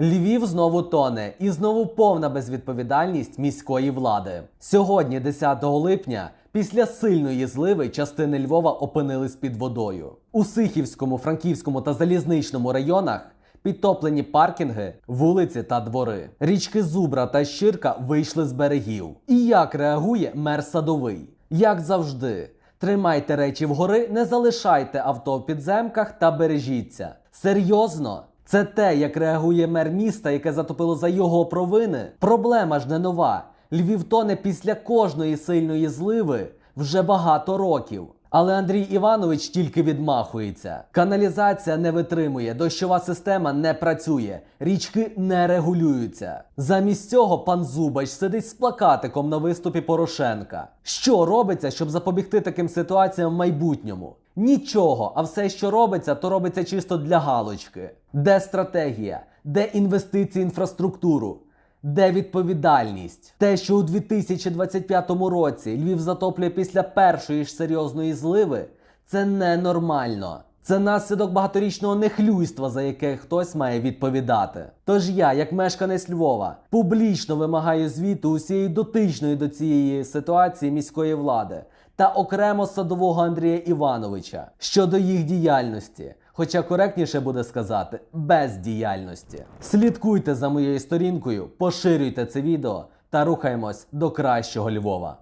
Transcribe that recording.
Львів знову тоне і знову повна безвідповідальність міської влади. Сьогодні, 10 липня, після сильної зливи частини Львова опинились під водою. У Сихівському, Франківському та Залізничному районах підтоплені паркінги, вулиці та двори. Річки Зубра та Щирка вийшли з берегів. І як реагує мер Садовий? Як завжди. Тримайте речі вгори, не залишайте авто в підземках та бережіться. Серйозно? Це те, як реагує мер міста, яке затопило за його провини. Проблема ж не нова. Львів тоне після кожної сильної зливи вже багато років. Але Андрій Іванович тільки відмахується. Каналізація не витримує, дощова система не працює, річки не регулюються. Замість цього пан Зубач сидить з плакатиком на виступі Порошенка. Що робиться, щоб запобігти таким ситуаціям в майбутньому? Нічого, а все, що робиться, то робиться чисто для галочки. Де стратегія? Де інвестиції в інфраструктуру? Де відповідальність? Те, що у 2025 році Львів затоплює після першої ж серйозної зливи, це ненормально. Це наслідок багаторічного нехлюйства, за яке хтось має відповідати. Тож я, як мешканець Львова, публічно вимагаю звіту усієї дотичної до цієї ситуації міської влади та окремо садового Андрія Івановича щодо їх діяльності. Хоча коректніше буде сказати бездіяльності. Слідкуйте за моєю сторінкою, поширюйте це відео та рухаємось до кращого Львова.